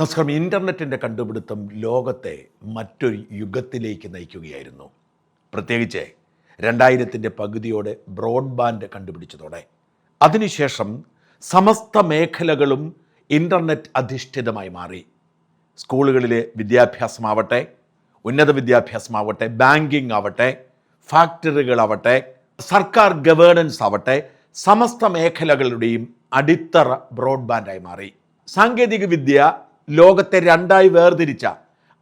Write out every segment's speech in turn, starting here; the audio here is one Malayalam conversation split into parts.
നമസ്കാരം. ഇന്റർനെറ്റിന്റെ കണ്ടുപിടുത്തം ലോകത്തെ മറ്റൊരു യുഗത്തിലേക്ക് നയിക്കുകയായിരുന്നു. പ്രത്യേകിച്ച് രണ്ടായിരത്തിന്റെ പകുതിയോടെ ബ്രോഡ്ബാൻഡ് കണ്ടുപിടിച്ചതോടെ. അതിനുശേഷം സമസ്ത മേഖലകളും ഇന്റർനെറ്റ് അധിഷ്ഠിതമായി മാറി. സ്കൂളുകളിലെ വിദ്യാഭ്യാസമാവട്ടെ ഉന്നത വിദ്യാഭ്യാസമാവട്ടെ ബാങ്കിങ് ആവട്ടെ ഫാക്ടറികളാവട്ടെ സർക്കാർ ഗവേണൻസ് ആവട്ടെ സമസ്ത മേഖലകളുടെയും അടിത്തറ ബ്രോഡ്ബാൻഡായി മാറി. സാങ്കേതിക വിദ്യ ലോകത്തെ രണ്ടായി വേർതിരിച്ച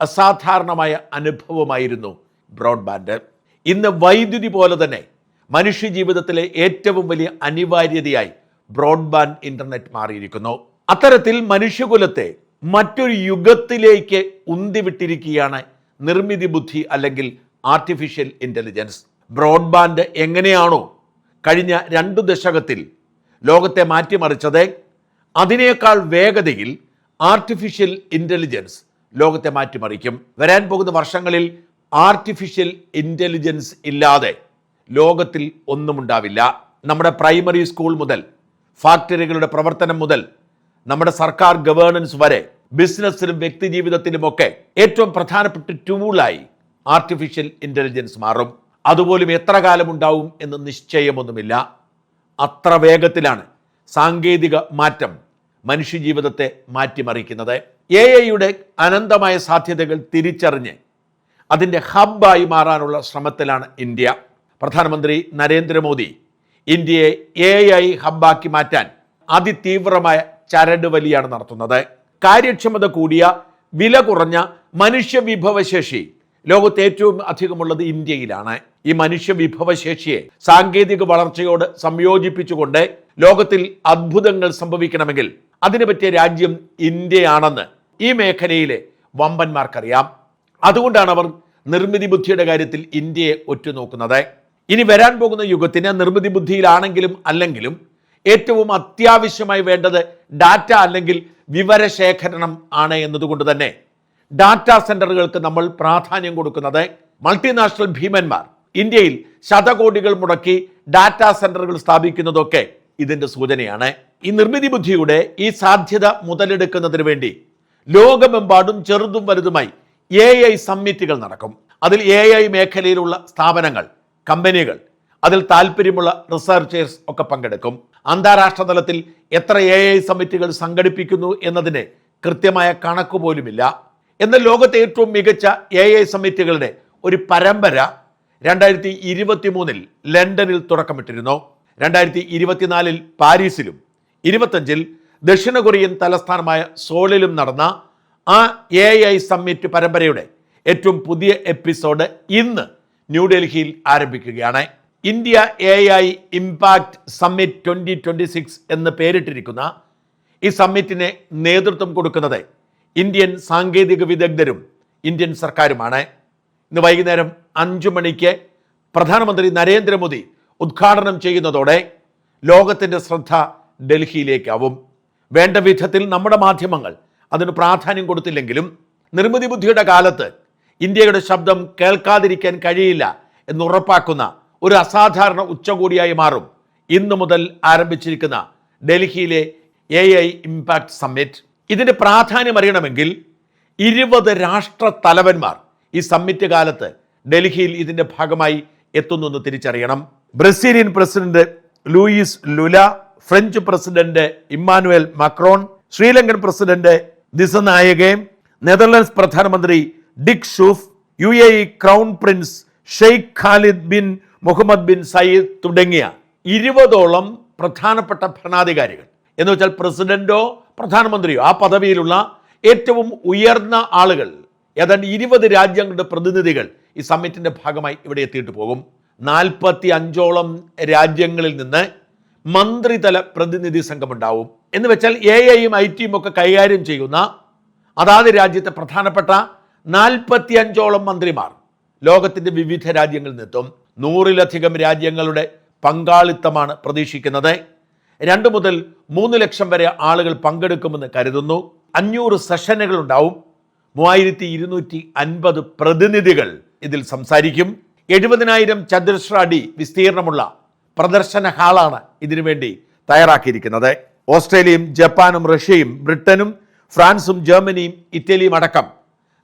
അസാധാരണമായ അനുഭവമായിരുന്നു ബ്രോഡ്ബാൻഡ്. ഇന്ന് വൈദ്യുതി പോലെ തന്നെ മനുഷ്യ ജീവിതത്തിലെ ഏറ്റവും വലിയ അനിവാര്യതയായി ബ്രോഡ്ബാൻഡ് ഇന്റർനെറ്റ് മാറിയിരിക്കുന്നു. അത്തരത്തിൽ മനുഷ്യകുലത്തെ മറ്റൊരു യുഗത്തിലേക്ക് ഉന്തിവിട്ടിരിക്കുകയാണ് നിർമ്മിതി ബുദ്ധി അല്ലെങ്കിൽ ആർട്ടിഫിഷ്യൽ ഇന്റലിജൻസ് ബ്രോഡ്ബാൻഡ് എങ്ങനെയാണോ കഴിഞ്ഞ രണ്ടു ദശകത്തിൽ ലോകത്തെ മാറ്റിമറിച്ചത് അതിനേക്കാൾ വേഗതയിൽ ആർട്ടിഫിഷ്യൽ ഇന്റലിജൻസ് ലോകത്തെ മാറ്റിമറിക്കും. വരാൻ പോകുന്ന വർഷങ്ങളിൽ ആർട്ടിഫിഷ്യൽ ഇന്റലിജൻസ് ഇല്ലാതെ ലോകത്തിൽ ഒന്നുമുണ്ടാവില്ല നമ്മുടെ പ്രൈമറി സ്കൂൾ മുതൽ ഫാക്ടറികളുടെ പ്രവർത്തനം മുതൽ നമ്മുടെ സർക്കാർ ഗവേണൻസ് വരെ ബിസിനസ്സിലും വ്യക്തിജീവിതത്തിലുമൊക്കെ ഏറ്റവും പ്രധാനപ്പെട്ട ടൂളായി ആർട്ടിഫിഷ്യൽ ഇന്റലിജൻസ് മാറും. അതുപോലും എത്ര കാലം ഉണ്ടാവും എന്ന് നിശ്ചയമൊന്നുമില്ല. അത്ര വേഗത്തിലാണ് സാങ്കേതിക മാറ്റം മനുഷ്യജീവിതത്തെ മാറ്റിമറിക്കുന്നത്. എ ഐയുടെ അനന്തമായ സാധ്യതകൾ തിരിച്ചറിഞ്ഞ് അതിന്റെ ഹബ്ബായി മാറാനുള്ള ശ്രമത്തിലാണ് ഇന്ത്യ. പ്രധാനമന്ത്രി നരേന്ദ്രമോദി ഇന്ത്യയെ എ ഐ ഹബ്ബാക്കി മാറ്റാൻ അതിതീവ്രമായ ചരട് വലിയാണ് നടത്തുന്നത്. കാര്യക്ഷമത കൂടിയ വില കുറഞ്ഞ മനുഷ്യ വിഭവശേഷി ലോകത്ത് ഏറ്റവും അധികമുള്ളത് ഇന്ത്യയിലാണ്. ഈ മനുഷ്യ വിഭവശേഷിയെ സാങ്കേതിക വളർച്ചയോട് സംയോജിപ്പിച്ചുകൊണ്ട് ലോകത്തിൽ അത്ഭുതങ്ങൾ സംഭവിക്കണമെങ്കിൽ അതിന് പറ്റിയ രാജ്യം ഇന്ത്യയാണെന്ന് ഈ മേഖലയിലെ വമ്പന്മാർക്കറിയാം. അതുകൊണ്ടാണ് അവർ നിർമ്മിതി ബുദ്ധിയുടെ കാര്യത്തിൽ ഇന്ത്യയെ ഒറ്റുനോക്കുന്നത്. ഇനി വരാൻ പോകുന്ന യുഗത്തിന് നിർമ്മിതി ബുദ്ധിയിലാണെങ്കിലും അല്ലെങ്കിലും ഏറ്റവും അത്യാവശ്യമായി വേണ്ടത് ഡാറ്റ അല്ലെങ്കിൽ വിവരശേഖരണം ആണ് എന്നതുകൊണ്ട് തന്നെ ഡാറ്റാ സെന്ററുകൾക്ക് നമ്മൾ പ്രാധാന്യം കൊടുക്കുന്നത് മൾട്ടിനാഷണൽ ഭീമന്മാർ. ഇന്ത്യയിൽ ശതകോടികൾ മുടക്കി ഡാറ്റാ സെന്ററുകൾ സ്ഥാപിക്കുന്നതൊക്കെ ഇതിന്റെ സൂചനയാണ്. ഈ നിർമ്മിതി ബുദ്ധിയുടെ ഈ സാധ്യത മുതലെടുക്കുന്നതിന് വേണ്ടി ലോകമെമ്പാടും ചെറുതും വലുതുമായി എ ഐ സമ്മിറ്റുകൾ നടക്കും. അതിൽ എ ഐ മേഖലയിലുള്ള സ്ഥാപനങ്ങൾ കമ്പനികൾ അതിൽ താല്പര്യമുള്ള റിസർച്ചേഴ്സ് ഒക്കെ പങ്കെടുക്കും. അന്താരാഷ്ട്ര തലത്തിൽ എത്ര എ ഐ സമ്മിറ്റുകൾ സംഘടിപ്പിക്കുന്നു എന്നതിന് കൃത്യമായ കണക്ക് പോലുമില്ല. എന്നാൽ ലോകത്തെ ഏറ്റവും മികച്ച എ ഐ സമ്മിറ്റുകളുടെ ഒരു പരമ്പര രണ്ടായിരത്തി ഇരുപത്തി മൂന്നിൽ ലണ്ടനിൽ തുടക്കമിട്ടിരുന്നു. രണ്ടായിരത്തി ഇരുപത്തിനാലിൽ പാരീസിലും ഇരുപത്തഞ്ചിൽ ദക്ഷിണ കൊറിയൻ തലസ്ഥാനമായ സോളിലും നടന്ന ആ എ ഐ സമ്മിറ്റ് പരമ്പരയുടെ ഏറ്റവും പുതിയ എപ്പിസോഡ് ഇന്ന് ന്യൂഡൽഹിയിൽ ആരംഭിക്കുകയാണ്. India A I impact summit twenty twenty six എന്ന് പേരിട്ടിരിക്കുന്ന ഈ സമ്മിറ്റിന് നേതൃത്വം കൊടുക്കുന്നത് ഇന്ത്യൻ സാങ്കേതിക വിദഗ്ധരും ഇന്ത്യൻ സർക്കാരുമാണ്. ഇന്ന് വൈകുന്നേരം അഞ്ചു മണിക്ക് പ്രധാനമന്ത്രി നരേന്ദ്രമോദി ഉദ്ഘാടനം ചെയ്യുന്നതോടെ ലോകത്തിന്റെ ശ്രദ്ധ ഡൽഹിയിലേക്കാവും. വേണ്ട വിധത്തിൽ നമ്മുടെ മാധ്യമങ്ങൾ അതിന് പ്രാധാന്യം കൊടുത്തില്ലെങ്കിലും നിർമ്മിതി ബുദ്ധിയുടെ കാലത്ത് ഇന്ത്യയുടെ ശബ്ദം കേൾക്കാതിരിക്കാൻ കഴിയില്ല എന്ന് ഉറപ്പാക്കുന്ന ഒരു അസാധാരണ ഉച്ചകോടിയായി മാറും ഇന്നു മുതൽ ആരംഭിച്ചിരിക്കുന്ന ഡൽഹിയിലെ എ ഐ ഇമ്പാക്ട് സമ്മിറ്റ്. ഇതിന്റെ പ്രാധാന്യം അറിയണമെങ്കിൽ ഇരുപത് രാഷ്ട്ര തലവന്മാർ ഈ സമ്മിറ്റ് കാലത്ത് ഡൽഹിയിൽ ഇതിന്റെ ഭാഗമായി എത്തുന്നു എന്ന് തിരിച്ചറിയണം. Brazilian president Luis Lula French president Emmanuel Macron Sri Lankan president Dissanayake Netherlands പ്രധാനമന്ത്രി Dick Schoof U A E crown prince Sheikh Khalid bin Mohammed bin Zayed തുടങ്ങിയ ഇരുപതോളം പ്രധാനപ്പെട്ട ഭരണാധികാരികൾ. എന്ന് വെച്ചാൽ പ്രസിഡന്റോ പ്രധാനമന്ത്രിയോ ആ പദവിയിലുള്ള ഏറ്റവും ഉയർന്ന ആളുകൾ ഏതാണ്ട് ഇരുപത് രാജ്യങ്ങളുടെ പ്രതിനിധികൾ ഈ സമ്മിറ്റിന്റെ ഭാഗമായി ഇവിടെ എത്തിയിട്ട് പോകും. നാൽപ്പത്തി അഞ്ചോളം രാജ്യങ്ങളിൽ നിന്ന് മന്ത്രിതല പ്രതിനിധി സംഘമുണ്ടാവും. എന്ന് വെച്ചാൽ എ ഐയും ഐ ടിയും ഒക്കെ കൈകാര്യം ചെയ്യുന്ന അതാത് രാജ്യത്തെ പ്രധാനപ്പെട്ട നാൽപ്പത്തി അഞ്ചോളം മന്ത്രിമാർ ലോകത്തിന്റെ വിവിധ രാജ്യങ്ങളിൽ നിന്നെത്തും. നൂറിലധികം രാജ്യങ്ങളുടെ പങ്കാളിത്തമാണ് പ്രതീക്ഷിക്കുന്നത്. രണ്ട് മുതൽ മൂന്ന് ലക്ഷം വരെ ആളുകൾ പങ്കെടുക്കുമെന്ന് കരുതുന്നു. അഞ്ഞൂറ് സെഷനുകൾ ഉണ്ടാവും. മൂവായിരത്തി ഇരുന്നൂറ്റി അൻപത് പ്രതിനിധികൾ ഇതിൽ സംസാരിക്കും. എഴുപതിനായിരം ചതുരശ്ര അടി വിസ്തീർണമുള്ള പ്രദർശന ഹാളാണ് ഇതിനുവേണ്ടി തയ്യാറാക്കിയിരിക്കുന്നത്. ഓസ്ട്രേലിയയും ജപ്പാനും റഷ്യയും ബ്രിട്ടനും ഫ്രാൻസും ജർമ്മനിയും ഇറ്റലിയും അടക്കം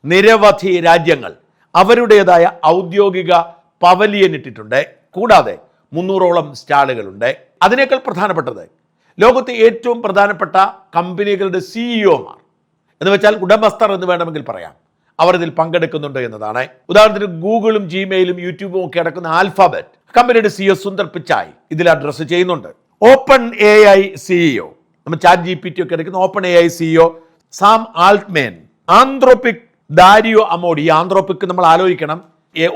നിരവധി രാജ്യങ്ങൾ അവരുടേതായ ഔദ്യോഗിക പവലിയൻ ഇട്ടിട്ടുണ്ട്. കൂടാതെ മുന്നൂറോളം സ്റ്റാളുകളുണ്ട്. അതിനേക്കാൾ പ്രധാനപ്പെട്ടത് ലോകത്തെ ഏറ്റവും പ്രധാനപ്പെട്ട കമ്പനികളുടെ സിഇഒമാർ എന്ന് വെച്ചാൽ ഉടമസ്ഥർ എന്ന് വേണമെങ്കിൽ പറയാം. അവർ ഇതിൽ പങ്കെടുക്കുന്നുണ്ട് എന്നതാണ്. ഉദാഹരണത്തിന് ഗൂഗിളും ജിമെയിലും യൂട്യൂബും ഒക്കെ അടക്കുന്ന ആൽഫാബറ്റ്. കമ്പനിയുടെ സിഇഒ സുന്ദർ പിച്ചായ് ഇതിൽ അഡ്രസ്സ് ചെയ്യുന്നുണ്ട്. ഓപ്പൺ എ ഐ സിഇഒ നമ്മൾ ചാറ്റ് ജി പി ടി ഒക്കെ എടുക്കുന്ന open A I CEO Sam Altman Anthropic Dario Amodei ഈ ആന്ത്രോപിക് നമ്മൾ ആലോചിക്കണം.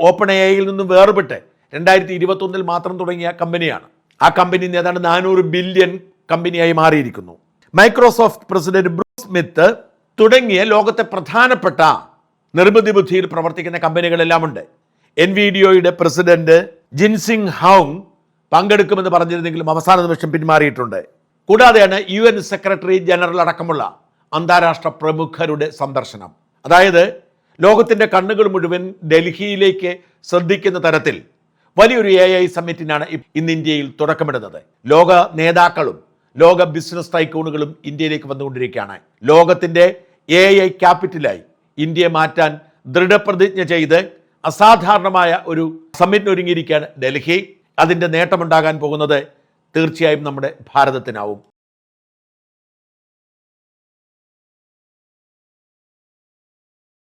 ഓപ്പൺ എ ഐയിൽ നിന്നും വേർപെട്ട് രണ്ടായിരത്തി ഇരുപത്തൊന്നിൽ മാത്രം തുടങ്ങിയ കമ്പനിയാണ്. ആ കമ്പനി ഏതാണ്ട് നാനൂറ് ബില്യൺ കമ്പനിയായി മാറിയിരിക്കുന്നു. മൈക്രോസോഫ്റ്റ് പ്രസിഡന്റ് ബ്രൂസ് സ്മിത്ത് തുടങ്ങിയ ലോകത്തെ പ്രധാനപ്പെട്ട നിർമ്മിതി ബുദ്ധിയിൽ പ്രവർത്തിക്കുന്ന കമ്പനികളെല്ലാം ഉണ്ട്. എൻ വി ഡിഒയുടെ പ്രസിഡന്റ് ജിൻസിംഗ് ഹൗങ് പങ്കെടുക്കുമെന്ന് പറഞ്ഞിരുന്നെങ്കിലും അവസാന നിമിഷം പിന്മാറിയിട്ടുണ്ട്. കൂടാതെയാണ് യു എൻ സെക്രട്ടറി ജനറൽ അടക്കമുള്ള അന്താരാഷ്ട്ര പ്രമുഖരുടെ സന്ദർശനം. അതായത് ലോകത്തിന്റെ കണ്ണുകൾ മുഴുവൻ ഡൽഹിയിലേക്ക് ശ്രദ്ധിക്കുന്ന തരത്തിൽ വലിയൊരു എ ഐ സമ്മിറ്റിനാണ് ഇന്ന് ഇന്ത്യയിൽ തുടക്കമിടുന്നത്. ലോക നേതാക്കളും ലോക ബിസിനസ് ടൈക്കൂണുകളും ഇന്ത്യയിലേക്ക് വന്നുകൊണ്ടിരിക്കുകയാണ്. ലോകത്തിന്റെ എ ഐ ക്യാപിറ്റലായി ഇന്ത്യയെ മാറ്റാൻ ദൃഢപ്രതിജ്ഞ ചെയ്ത് അസാധാരണമായ ഒരു സമ്മിറ്റിന് ഒരുങ്ങിയിരിക്കുകയാണ് ഡൽഹി. അതിന്റെ നേട്ടമുണ്ടാകാൻ പോകുന്നത് തീർച്ചയായും നമ്മുടെ ഭാരതത്തിനാവും.